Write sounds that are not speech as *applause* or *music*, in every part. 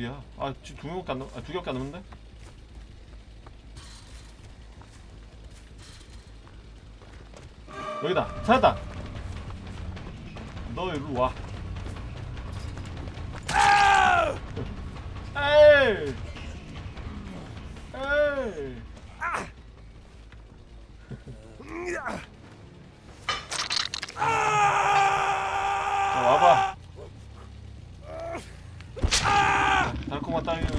어디야? 아 지금 두 명밖에 안 남, 아 두 개밖에 안 남았는데? 여기다 찾았다. 너 이리 와. 에이. 에이. 자 와봐. 달콤한 땅이 여기.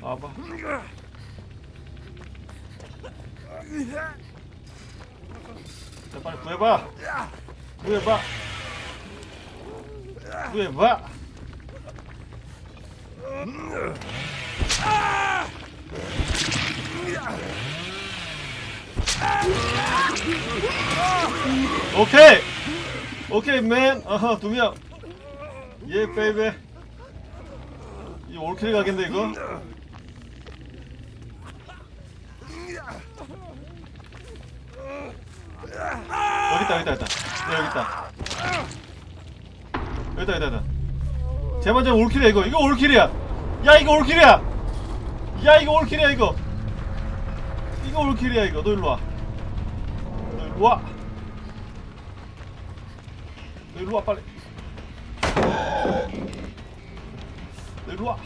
와봐. 자 빨리 구해봐. 구해봐. 구해봐. 오케이. 오케이 맨. 어허 두 명. 예 베이베. 이 올킬 가겠네 이거. 여기 있다 여기 있다 여기 있다. 네, 여기 있다. 여기 있다 여기 있다. 여기 있다. 제 먼저 올킬이야 이거. 이거 올킬이야. 야 이거 올킬이야. 야 이거 올킬이야 이거. 이거 올킬이야 이거. 너 일로 와. 너 일로 와. 너 일로 와 빨리. 너 일로 와.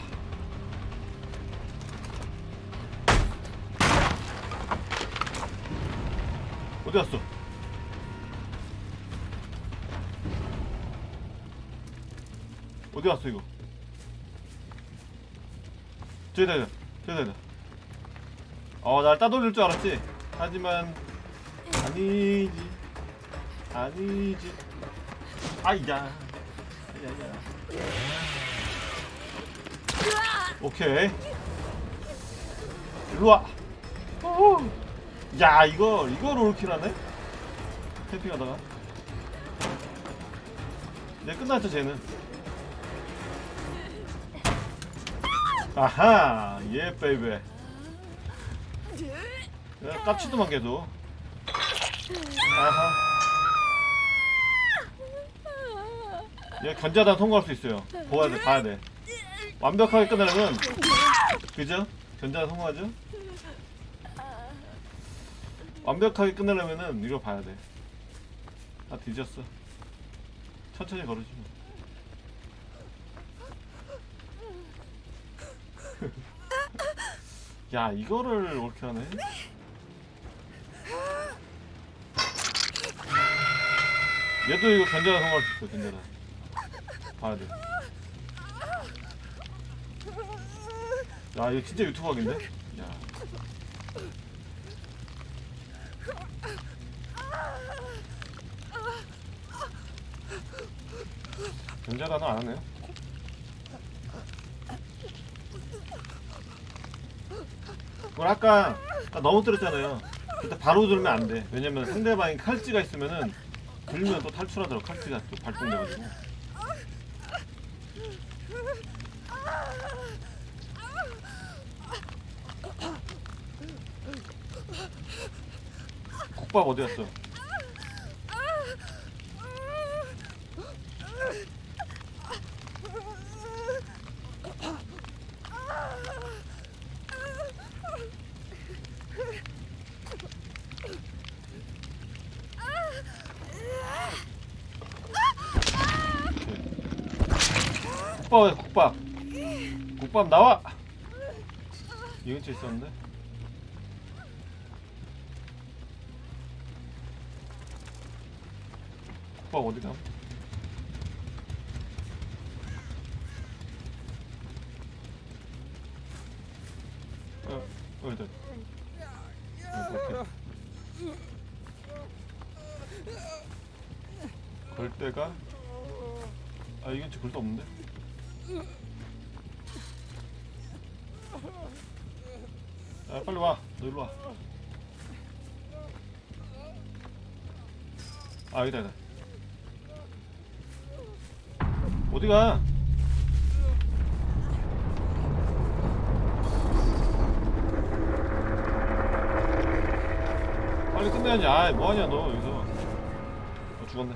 어디 갔어? 어디 갔어 이거? 저기다 저기다 저기다 어 날 따돌릴 줄 알았지? 하지만 아니지. 아니지. 아이야. 아이야. 오케이. 일로와. 어후. 야 이거 이거 롤킬하네? 캠핑하다가. 네 끝났죠 쟤는? 아하 예 베이베 야, 깝치도만 계속 아하 얘 견자단 통과할 수 있어요 보아야 돼 봐야 돼 완벽하게 끝내려면 그죠? 견자단 통과하죠? 완벽하게 끝내려면은 이거 봐야 돼. 다 뒤졌어. 천천히 뭐. *laughs* 야 이거를 이렇게 하네. 얘도 이거 견자단 성공할 수 있어 견자단. 봐야 돼. 야 이거 진짜 유튜브 각인데? 야. 견자단은 안 하네요. 그걸 아까 너무 들었잖아요. 그때 바로 들면 안 돼. 왜냐면 상대방이 칼찌가 있으면은 들면 또 탈출하더라고. 칼찌가 또 발동돼가지고. 국밥 어디 갔어? 국밥 어디 국밥? 국밥 나와! 이 근처에 있었는데? 국밥 어디 가? 어? 어, 오케이. 걸 때가 아 이건 저 글도 없는데 야 빨리 와 너 일로 와 아 여기다 여기다 어디 가? 빨리 끝내야지. 아이, 뭐하냐, 너, 여기서. 어, 죽었네.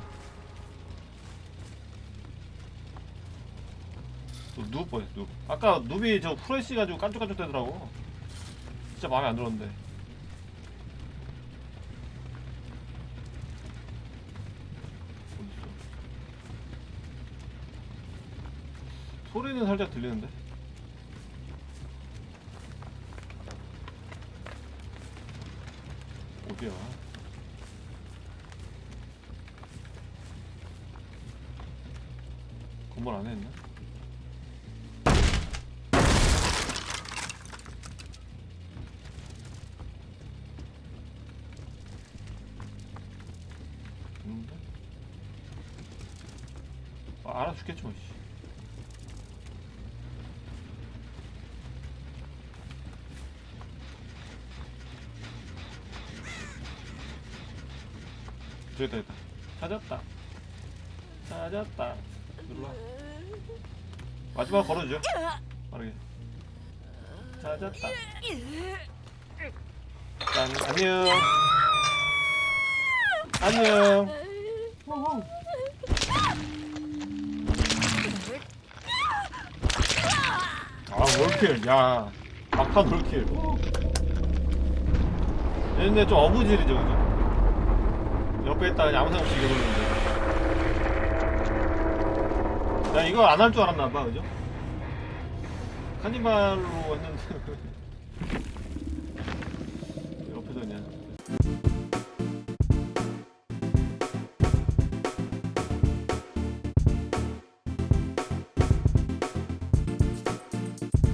또 누울 뻔했어, 누. 아까 누비 저 프레시 가지고 깐족깐족 되더라고. 진짜 마음에 안 들었는데. 어딨어? 소리는 살짝 들리는데? 어디야? 건물 안에 있나? 아, 알아 죽겠지 뭐 씨. 저기다 있다. 찾았다. 찾았다. 일로와 마지막 걸어주죠. 빠르게. 찾았다. 짠 안녕. 안녕 아 롤킬 야 막판 롤킬 얘네 좀 어부질이죠 그죠? 옆에 있다 그냥 아무 생각 없이 이겨버리는데. 야 이거 안 할 줄 알았나봐 그죠? 카니발로 했는데 *laughs*